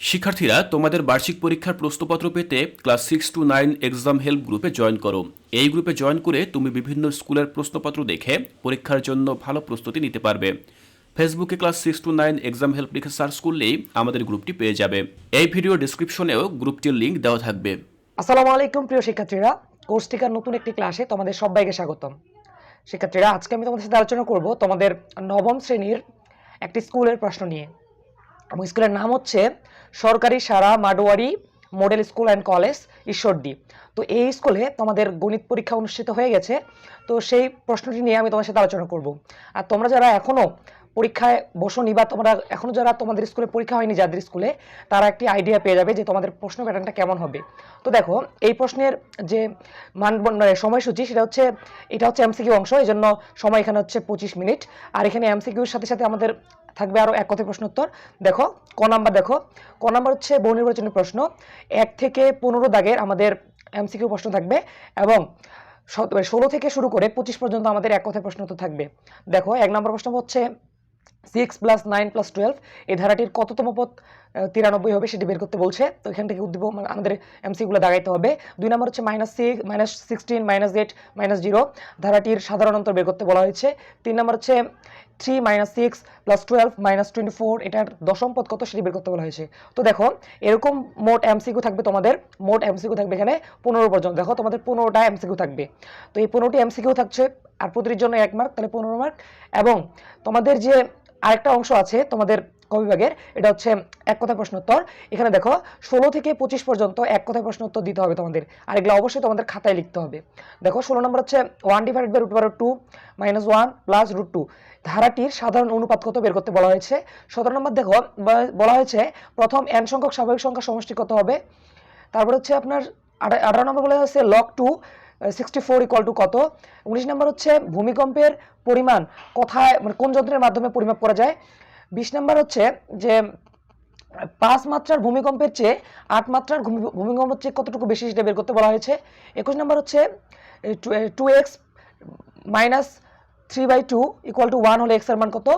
শিক্ষার্থীরা তোমাদের বার্ষিক পরীক্ষার প্রশ্নপত্র পেতে class six to nine exam help গ্রুপে জয়েন করো। এই গ্রুপে জয়েন করে তুমি বিভিন্ন স্কুলের প্রশ্নপত্র দেখে পরীক্ষার জন্য ভালো প্রস্তুতি নিতে পারবে। ফেসবুকে class six to nine exam help লিখে সার্চ করলেই আমাদের গ্রুপটি পেয়ে যাবে। এই ভিডিও ডিসক্রিপশনেও গ্রুপটির লিঙ্ক দেওয়া থাকবে। আসসালামু আলাইকুম, প্রিয় শিক্ষার্থীরা। কোর্স টিকার নতুন একটি ক্লাসে তোমাদের সবাইকে স্বাগতম। শিক্ষার্থীরা, আজকে আমি তোমাদের সাথে আলোচনা করব তোমাদের নবম শ্রেণির একটি স্কুলের প্রশ্ন নিয়ে। এবং স্কুলের নাম হচ্ছে সরকারি Sara Marwari model school and college Ishwardi. তো এই স্কুলে তোমাদের গণিত পরীক্ষা অনুষ্ঠিত হয়ে গেছে। তো সেই প্রশ্নটি নিয়ে আমি তোমার সাথে আলোচনা করব। আর তোমরা যারা এখনও পরীক্ষায় বসনি বা তোমরা এখনও যারা তোমাদের স্কুলে পরীক্ষা হয়নি, যাদের স্কুলে, তারা একটি আইডিয়া পেয়ে যাবে যে তোমাদের প্রশ্ন প্যাটার্নটা কেমন হবে। তো দেখো, এই প্রশ্নের যে মান মানে সময়সূচি, সেটা হচ্ছে, এটা হচ্ছে এমসিকিউ অংশ এই জন্য সময় এখানে হচ্ছে পঁচিশ মিনিট। আর এখানে এমসিকিউর সাথে সাথে আমাদের থাকবে আরও এক কথায় প্রশ্ন উত্তর। দেখো, ক নাম্বার দেখো। ক নাম্বার হচ্ছে বহু নির্বাচনী প্রশ্ন। এক থেকে পনেরো দাগের আমাদের এমসিকিউ প্রশ্ন থাকবে এবং ষোলো থেকে শুরু করে পঁচিশ পর্যন্ত আমাদের এক কথায় প্রশ্ন উত্তর থাকবে। দেখো, এক নম্বর প্রশ্ন হচ্ছে six plus nine plus twelve এই ধারাটির কততম পদ? তিরানব্বই হবে, সেটি বের করতে বলছে। তো এখান থেকে উদ্দীপ মানে আমাদের এমসিগুলো দাগাইতে হবে। দুই নম্বর হচ্ছে minus six minus sixteen minus eight minus zero ধারাটির সাধারণ অন্তর বের করতে বলা হয়েছে। তিন নম্বর হচ্ছে three minus six plus twelve minus twenty four এটার দশম পদ কত, সেটি বের করতে বলা হয়েছে। তো দেখো, এরকম মোট এমসিকিউ থাকবে তোমাদের, মোট এমসিকিউ থাকবে এখানে পনেরো পর্যন্ত। দেখো, তোমাদের পনেরোটা এমসিকিউ থাকবে। তো এই পনেরোটি এমসিকিউ থাকছে, আর প্রতিটির জন্য এক মার্ক তাহলে পনেরো মার্ক এবং তোমাদের যে আরেকটা অংশ আছে, তোমাদের কবিভাগের, এটা হচ্ছে এক কথায় প্রশ্ন উত্তর এখানে দেখো, ষোলো থেকে পঁচিশ পর্যন্ত এক কথায় প্রশ্ন উত্তর দিতে হবে তোমাদের। আর এগুলো অবশ্যই তোমাদের খাতায় লিখতে হবে। দেখো, ষোলো নম্বর হচ্ছে ওয়ান ডিভাইড বাই রুট বারো two minus one plus root two ধারাটির সাধারণ অনুপাত কত বের করতে বলা হয়েছে? সতেরো নম্বর দেখো বলা হয়েছে প্রথম এন সংখ্যক স্বাভাবিক সংখ্যা সমষ্টি কত হবে? তারপর হচ্ছে আপনার আঠা- আঠারো নম্বর বলা হয়েছে log two sixty four equal to কত? উনিশ নম্বর হচ্ছে ভূমিকম্পের পরিমাণ, কোথায় মানে কোন যন্ত্রের মাধ্যমে পরিমাপ করা যায়? বিশ নম্বর হচ্ছে যে, পাঁচ মাত্রার ভূমিকম্পের চেয়ে আট মাত্রার ভূমি- ভূমিকম্পের চেয়ে কতটুকু বেশি সেটা বের করতে বলা হয়েছে? একুশ নম্বর হচ্ছে two x minus three by two equal to one হলে এক্সের মান কত?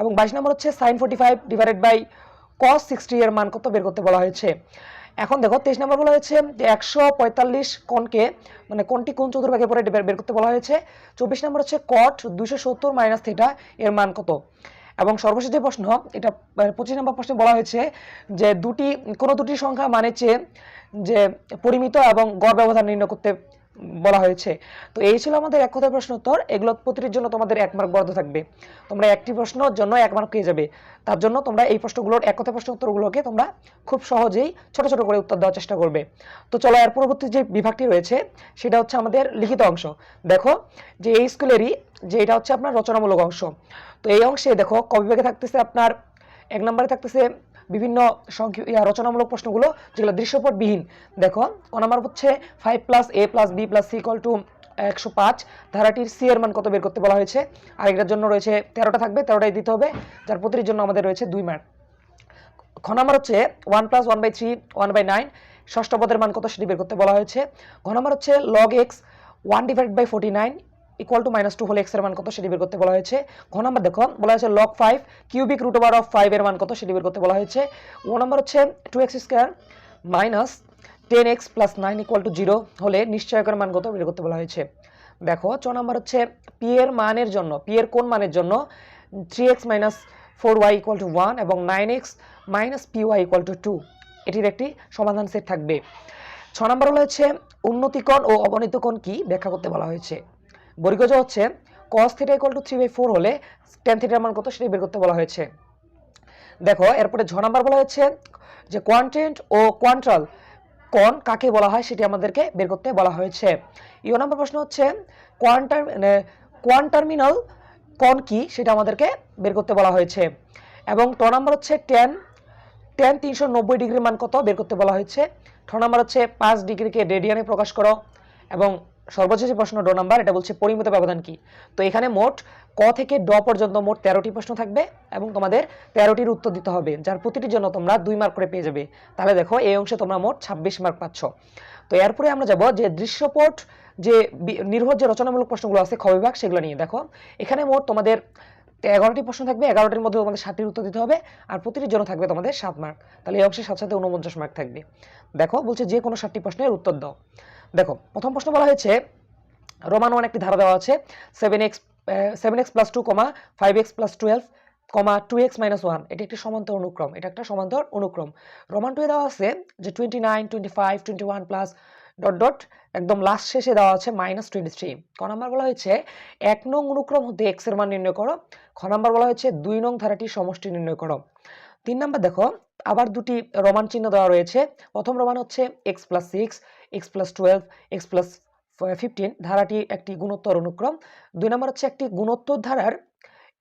এবং বাইশ নম্বর হচ্ছে sine forty five divided by cos sixty এর মান কত বের করতে বলা হয়েছে? এখন দেখো, তেইশ নম্বর বলা হয়েছে যে একশো পঁয়তাল্লিশ কোণকে মানে কোনটি কোন চতুর্ভাগে পরে বের করতে বলা হয়েছে? চব্বিশ নম্বর হচ্ছে কট দুশো সত্তর মাইনাস থিটা এর মান কত? এবং সর্বশেষ যে প্রশ্ন, এটা মানে পঁচিশ নম্বর প্রশ্নে বলা হয়েছে যে দুটি, কোনো দুটি সংখ্যা মানে চেয়ে যে পরিমিত এবং গড় ব্যবধান নির্ণয় করতে বলা হয়েছে। তো এই ছিল আমাদের এক কথায় প্রশ্ন উত্তর। এগুলো প্রতিটির জন্য তোমাদের এক মার্ক বরাদ্দ থাকবে। তোমরা একটি প্রশ্নের জন্য এক মার্ক পেয়ে যাবে। তার জন্য তোমরা এই প্রশ্নগুলোর এক কথায় প্রশ্ন উত্তরগুলোকে তোমরা খুব সহজেই ছোট ছোট করে উত্তর দেওয়ার চেষ্টা করবে। তো চলো, এর পরবর্তী যে বিভাগটি রয়েছে, সেটা হচ্ছে আমাদের লিখিত অংশ। দেখো, যে এই স্কুলেরই যে এটা হচ্ছে আপনার রচনামূলক অংশ। তো এই অংশে দেখো কবিভাগে থাকতেছে আপনার, এক নম্বরে থাকতেছে বিভিন্ন সংখ্য ইয়া, রচনামূলক প্রশ্নগুলো, যেগুলো দৃশ্যপটবিহীন। দেখো, ক নাম্বার হচ্ছে five plus a plus b plus c equal to একশো পাঁচ। ধারাটির সি এর মান কত বের করতে বলা হয়েছে? আর এটার জন্য রয়েছে তেরোটা থাকবে, তেরোটাই দিতে হবে, যার প্রতিটির জন্য আমাদের রয়েছে দুই মার্ক খ নাম্বার হচ্ছে one plus one by three one by nine ষষ্ঠ পদের মান কত সেটি বের করতে বলা হয়েছে? ঘ নাম্বার হচ্ছে log x one divide by forty nine equal to minus two হলে এক্সের মান কত সেটি বের করতে বলা হয়েছে। ঘ নাম্বার দেখো, বলা হয়েছে log five cubic root over of five এর মান কত সেটি বের করতে বলা হয়েছে। ও নাম্বার হচ্ছে two x square minus ten x plus nine equal to zero হলে নিশ্চয়কের মান কত বের করতে বলা হয়েছে। দেখো চ নাম্বার হচ্ছে পি এর মানের জন্য পি এর কোন মানের জন্য? Three x minus four y equal to one এবং nine x minus p y equal to two এটির একটি সমাধান সেট থাকবে। ছ নম্বর হলো হচ্ছে উন্নতিকোণ ও অবনতিকোণ কি ব্যাখ্যা করতে বলা হয়েছে। বর্গজ হচ্ছে cos theta equal to three by four হলে টেন থিটার মান কত সেটি বের করতে বলা হয়েছে। দেখো, এরপরে ছ নাম্বার বলা হচ্ছে যে কোয়ান্টেন্ট ও কোয়ান্ট্রাল কোণ কাকে বলা হয় সেটি আমাদেরকে বের করতে বলা হয়েছে। ইও নাম্বার প্রশ্ন হচ্ছে কোয়ান্টার মানে কোয়ান্টার্মিনাল কোণ কি সেটা আমাদেরকে বের করতে বলা হয়েছে। এবং ট নাম্বার হচ্ছে টেন টেন তিনশো নব্বই ডিগ্রির মান কত বের করতে বলা হয়েছে। ঠ নাম্বার হচ্ছে পাঁচ ডিগ্রিকে রেডিয়ানে প্রকাশ করো এবং সর্বশেষ প্রশ্ন ড নাম্বার এটা বলছে পরিমিত ব্যবধান কি? তো এখানে মোট ক থেকে ড পর্যন্ত মোট তেরোটি প্রশ্ন থাকবে এবং তোমাদের তেরোটির উত্তর দিতে হবে, যার প্রতিটির জন্য তোমরা দুই মার্ক করে পেয়ে যাবে। তাহলে দেখো, এই অংশে তোমরা মোট ছাব্বিশ মার্ক পাচ্ছ। তো এরপরে আমরা যাব যে দৃশ্যপট, যে নির্ভর যে রচনামূলক প্রশ্নগুলো আছে খ বিভাগ, সেগুলো নিয়ে। দেখো, এখানে মোট তোমাদের এগারোটি প্রশ্ন থাকবে, এগারোটির মধ্যে তোমাদের সাতটির উত্তর দিতে হবে, আর প্রতিটির জন্য থাকবে তোমাদের সাত মার্ক তাহলে এই অংশের সাথে সাথে উনপঞ্চাশ মার্ক থাকবে। দেখো, বলছে যে কোনো সাতটি প্রশ্নের উত্তর দাও। দেখো, প্রথম প্রশ্ন বলা হয়েছে, রোমান ওয়ান একটি ধারা দেওয়া আছে seven x seven x plus two comma five x plus twelve comma two x minus one এটি একটি সমান্তর অনুক্রম, এটা একটা সমান্তর অনুক্রম। রোমান টুয়ে দেওয়া আছে যে twenty nine twenty five twenty one plus dot dot একদম লাস্ট শেষে দেওয়া আছে মাইনাস টোয়েন্টি থ্রি ক নাম্বার বলা হয়েছে, এক নং অনুক্রম হতে এক্সের মান নির্ণয় করো। খ নাম্বার বলা হয়েছে, দুই নং ধারাটির সমষ্টি নির্ণয় করো। তিন নাম্বার দেখো, আবার দুটি রোমান চিহ্ন দেওয়া রয়েছে। প্রথম রোমান হচ্ছে x plus six x plus twelve x plus fifteen ধারাটি একটি গুণোত্তর অনুক্রম। দুই নম্বর হচ্ছে একটি গুণোত্তর ধারার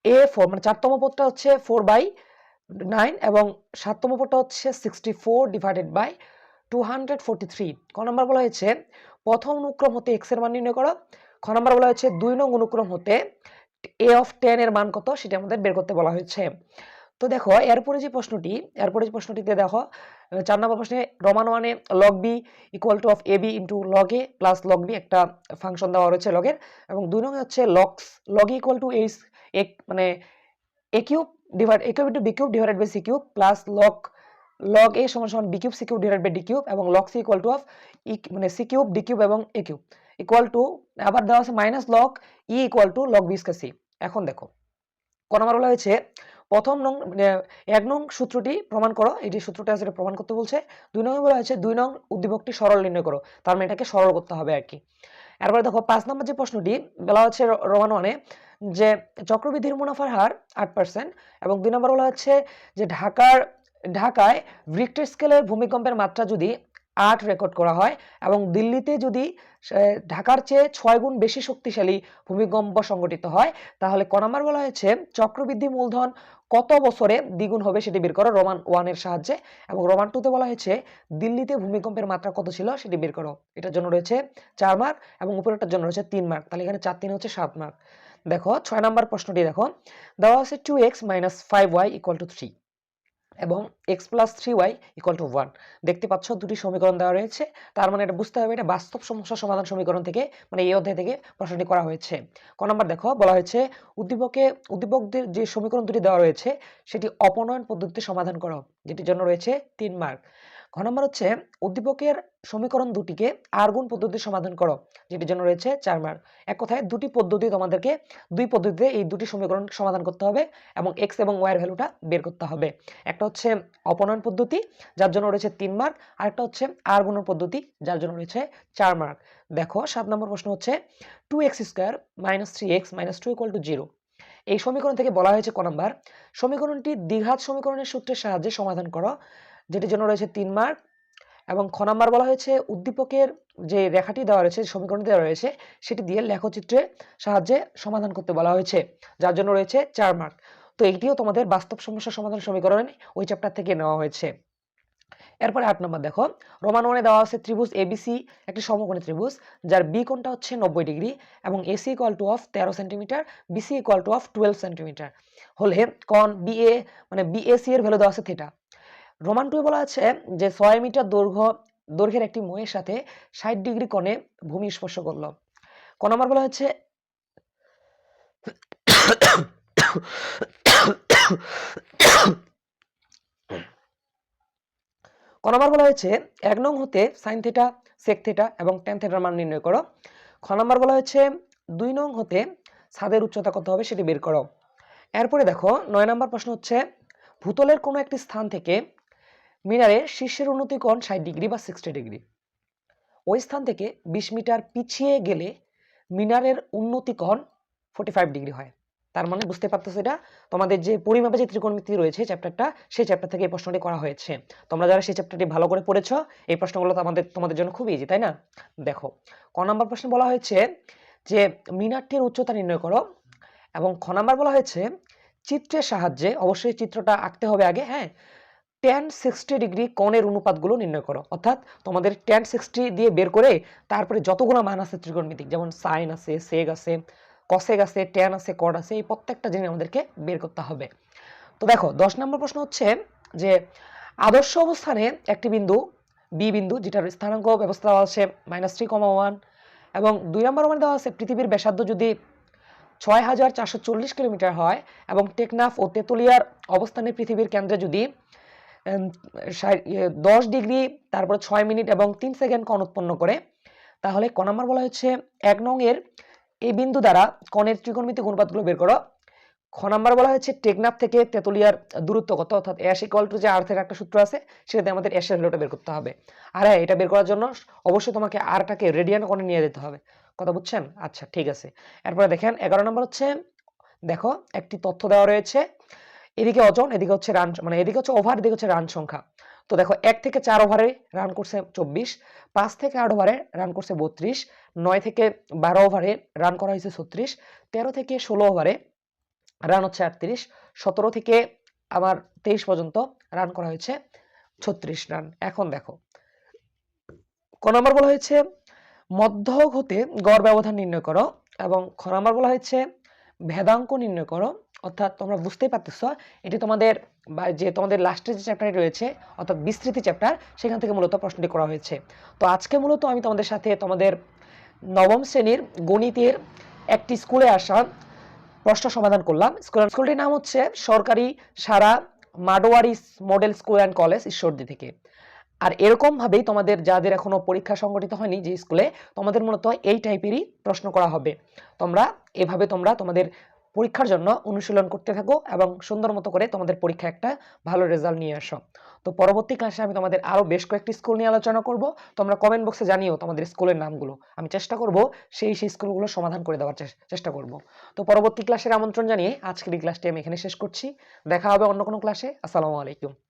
এ ফোর মানে চারতম পদটা হচ্ছে ফোর বাই নাইন এবং সাততম পদটা হচ্ছে sixty four divided by two hundred forty three ক নম্বর বলা হয়েছে, প্রথম অনুক্রম হতে এক্সের মান নির্ণয় করো। খ নম্বর বলা হয়েছে দুই নং অনুক্রম হতে এ অফ টেন এর মান কত, সেটা আমাদের বের করতে বলা হয়েছে। তো দেখো, এরপরে যে প্রশ্নটি, এরপরে যে প্রশ্নটিতে দেখো চার নম্বর প্রশ্নে রমান ওয়ানে log b equal to of a b into log a plus log b একটা ফাংশন দেওয়া রয়েছে লগের এবং দুই নং হচ্ছে logs log equal to h এক মানে a cube divide a cube into b cube divided by c cube plus log log a সমান সমান b cube c cube divide by d cube এবং log c equal to of e মানে c cube D cube এবং এ cube equal to আবার দেওয়া আছে minus log e equal to log b square c এখন দেখো, ক নম্বর বলা হয়েছে প্রথম নং মানে এক নং সূত্রটি প্রমাণ করো। এই যে সূত্রটা আছে প্রমাণ করতে বলছে। দুই নং বলা হয়েছে, দুই নং উদ্দীপকটি সরল নির্ণয় করো। তার মানে এটাকে সরল করতে হবে আর কি। এরপরে দেখো, পাঁচ নম্বর যে প্রশ্নটি, বলা হচ্ছে রোমান ওয়ানে যে চক্রবৃদ্ধির মুনাফার হার আট পার্সেন্ট এবং দুই নম্বর বলা হচ্ছে যে ঢাকার, ঢাকায় রিক্টার স্কেলের ভূমিকম্পের মাত্রা যদি আট রেকর্ড করা হয় এবং দিল্লিতে যদি ঢাকার চেয়ে ছয় গুণ বেশি শক্তিশালী ভূমিকম্প সংঘটিত হয়, তাহলে ক নাম্বার বলা হয়েছে, চক্রবৃদ্ধি মূলধন কত বছরে দ্বিগুণ হবে সেটি বের করো রোমান ওয়ানের সাহায্যে। এবং রোমান টুতে বলা হয়েছে, দিল্লিতে ভূমিকম্পের মাত্রা কত ছিল সেটি বের করো। এটার জন্য রয়েছে চার মার্ক এবং উপরেরটার জন্য রয়েছে তিন মার্ক তাহলে এখানে চার তিন হচ্ছে সাত মার্ক দেখো, ছয় নম্বর প্রশ্নটি দেখো। দেওয়া আছে two x minus five y equal to three এবং x plus three y equal to one দেখতে পাচ্ছ দুটি সমীকরণ দেওয়া রয়েছে। তার মানে এটা বুঝতে হবে এটা বাস্তব সমস্যা সমাধান সমীকরণ থেকে মানে এই অধ্যায় থেকে প্রশ্নটি করা হয়েছে। ক নম্বর দেখো, বলা হয়েছে উদ্দীপকে, উদ্দীপকদের যে সমীকরণ দুটি দেওয়া রয়েছে, সেটি অপনয়ন পদ্ধতিতে সমাধান করো, যেটির জন্য রয়েছে তিন মার্ক ঘ নম্বর হচ্ছে, উদ্দীপকের সমীকরণ দুটিকে আর গুণ পদ্ধতিতে সমাধান করো, যেটির জন্য রয়েছে চার মার্ক। এক কথায়, দুটি পদ্ধতি তোমাদেরকে দুই পদ্ধতিতে এই দুটি সমীকরণ সমাধান করতে হবে এবং এক্স এবং ওয়াইয়ের ভ্যালুটা বের করতে হবে। একটা হচ্ছে অপনয়ন পদ্ধতি, যার জন্য রয়েছে তিন মার্ক আর একটা হচ্ছে আর গুণন পদ্ধতি, যার জন্য রয়েছে চার মার্ক। দেখো, সাত নম্বর প্রশ্ন হচ্ছে two x square minus three x minus two equal to zero এই সমীকরণ থেকে বলা হয়েছে ক নাম্বার, সমীকরণটি দ্বিঘাত সমীকরণের সূত্রের সাহায্যে সমাধান করো। যেটির জন্য রয়েছে তিন মার্ক এবং খ নাম্বার বলা হয়েছে উদ্দীপকের যে রেখাটি দেওয়া রয়েছে সমীকরণ দেওয়া রয়েছে, সেটি দিয়ে লেখচিত্রের সাহায্যে সমাধান করতে বলা হয়েছে, যার জন্য রয়েছে চার মার্ক তো এইটিও তোমাদের বাস্তব সমস্যা সমাধান সমীকরণ ওই চ্যাপ্টার থেকে নেওয়া হয়েছে। এরপরে আট নম্বর দেখো, রোমান ওয়ানে দেওয়া আছে ত্রিভুজ এবিসি একটি সমকোণী ত্রিভুজ, যার বি কোণটা হচ্ছে নব্বই ডিগ্রি এবং এসি ইকুয়াল টু অফ তেরো centimetre BC equal to of twelve centimetre হলে কন বিএ মানে বিএসি এর ভ্যালু দেওয়া আছে থিটা রোমান টুয়ে বলা আছে যে ছয় মিটার দৈর্ঘ্য, দৈর্ঘ্যের একটি ময়ের সাথে ষাট ডিগ্রি কোণে ভূমি স্পর্শ করল। ক নম্বর বলা হচ্ছে ক নম্বর বলা হয়েছে এক নং হতে সাইন থিটা, সেক থিটা এবং টেন থেটার মান নির্ণয় করো। খ নম্বর বলা হয়েছে দুই নং হতে ছাদের উচ্চতা কত হবে সেটি বের করো। এরপরে দেখো নয় নম্বর প্রশ্ন হচ্ছে, ভূতলের কোনো একটি স্থান থেকে মিনারের শীর্ষের উন্নতি কোণ ষাট ডিগ্রি বা সিক্সটি ডিগ্রি। ওই স্থান থেকে বিশ মিটার পিছিয়ে গেলে মিনারের উন্নতি কোণ ফোর্টি ফাইভ ডিগ্রি হয়। তার মানে বুঝতে পারতেছো এটা? তোমাদের যে পরিমাপে যে ত্রিকোণমিতি রয়েছে চ্যাপ্টারটা সেই চ্যাপ্টার থেকে এই প্রশ্নটি করা হয়েছে। তোমরা যারা সেই চ্যাপ্টারটি ভালো করে পড়েছো, এই প্রশ্নগুলো তো আমাদের, তোমাদের জন্য খুব ইজি তাই না? দেখো, ক নম্বর প্রশ্নে বলা হয়েছে যে মিনারটির উচ্চতা নির্ণয় করো এবং খ নাম্বার বলা হয়েছে চিত্রের সাহায্যে, অবশ্যই চিত্রটা আঁকতে হবে আগে হ্যাঁ? টেন সিক্সটি ডিগ্রি কোণের অনুপাতগুলো নির্ণয় করো। অর্থাৎ তোমাদের টেন সিক্সটি দিয়ে বের করে তারপরে যতগুলো মান আছে ত্রিকোণমিতিক, যেমন সাইন আছে সেগ আছে কসেগ আছে ট্যান আছে কড আছে, এই প্রত্যেকটা জিনিস আমাদেরকে বের করতে হবে। তো দেখো, দশ নম্বর প্রশ্ন হচ্ছে যে আদর্শ অবস্থানে একটি বিন্দু বি বিন্দু, যেটার স্থানাঙ্ক ব্যবস্থা দেওয়া আছে মাইনাস থ্রি কমা ওয়ান এবং দুই নম্বর মানে দেওয়া আছে পৃথিবীর ব্যাসার্ধ যদি ছয় হাজার চারশো চল্লিশ কিলোমিটার হয়, এবং টেকনাফ ও তেঁতুলিয়ার অবস্থানে পৃথিবীর কেন্দ্রে যদি দশ ডিগ্রি, তারপরে ছয় মিনিট এবং তিন সেকেন্ড কোণ উৎপন্ন করে। তাহলে ক নাম্বার বলা হচ্ছে, এক নং এর এই বিন্দু দ্বারা কণের ত্রিকোণমিতি গুণপাতগুলো বের করো। খ নাম্বার বলা হয়েছে, টেকনাফ থেকে তেঁতুলিয়ার দূরত্ব কত? অর্থাৎ অ্যাশ ইকুয়াল টু যে আর্থের একটা সূত্র আছে, সেটাতে আমাদের অ্যাশের ভ্যালুটা বের করতে হবে। আর হ্যাঁ এটা বের করার জন্য অবশ্যই তোমাকে আরটাকে রেডিয়ান কোণে নিয়ে যেতে হবে। কথা বুঝছেন? আচ্ছা ঠিক আছে। এরপরে দেখেন, এগারো নম্বর হচ্ছে, দেখো, একটি তথ্য দেওয়া রয়েছে এদিকে অজন এদিকে হচ্ছে রান মানে এদিকে হচ্ছে ওভার এদিকে হচ্ছে রান সংখ্যা। তো দেখো, এক থেকে চার ওভারে রান করছে চব্বিশ, পাঁচ থেকে আট ওভারে রান করছে বত্রিশ, নয় থেকে বারো ওভারে রান করা হয়েছে ছত্রিশ, তেরো থেকে ষোলো ওভারে রান হচ্ছে আটত্রিশ, সতেরো থেকে আবার তেইশ পর্যন্ত রান করা হয়েছে ছত্রিশ রান এখন দেখো, ক নম্বর বলা হয়েছে, মধ্যক হতে গড় ব্যবধান নির্ণয় করো এবং খ নম্বর বলা হয়েছে, ভেদাঙ্ক নির্ণয় করো অর্থাৎ তোমরা বুঝতেই পারতেছ, এটি তোমাদের যে তোমাদের লাস্টের যে চ্যাপ্টারটি রয়েছে, অর্থাৎ বিস্তৃতি চ্যাপ্টার সেখান থেকে মূলত প্রশ্নটি করা হয়েছে। তো আজকে মূলত আমি তোমাদের সাথে তোমাদের নবম শ্রেণির গণিতের একটি স্কুলে আসা প্রশ্ন সমাধান করলাম। স্কুল স্কুলটির নাম হচ্ছে সরকারি Sara Marwari model school and college Ishwardi থেকে। আর এরকম ভাবেই তোমাদের যাদের এখনও পরীক্ষা সংগঠিত হয়নি যে স্কুলে তোমাদের মূলত এই টাইপেরই প্রশ্ন করা হবে। তোমরা, এভাবে তোমরা তোমাদের পরীক্ষার জন্য অনুশীলন করতে থাকো এবং সুন্দর মতো করে তোমাদের পরীক্ষা একটা ভালো রেজাল্ট নিয়ে আসো। তো পরবর্তী ক্লাসে আমি তোমাদের আরও বেশ কয়েকটি স্কুল নিয়ে আলোচনা করব। তোমরা কমেন্ট বক্সে জানিও তোমাদের স্কুলের নামগুলো। আমি চেষ্টা করব সেই সেই স্কুলগুলো সমাধান করে দেওয়ার চেষ্টা করব। তো পরবর্তী ক্লাসের আমন্ত্রণ জানিয়ে আজকের এই ক্লাসটি আমি এখানে শেষ করছি। দেখা হবে অন্য কোনো ক্লাসে আসসালামু আলাইকুম।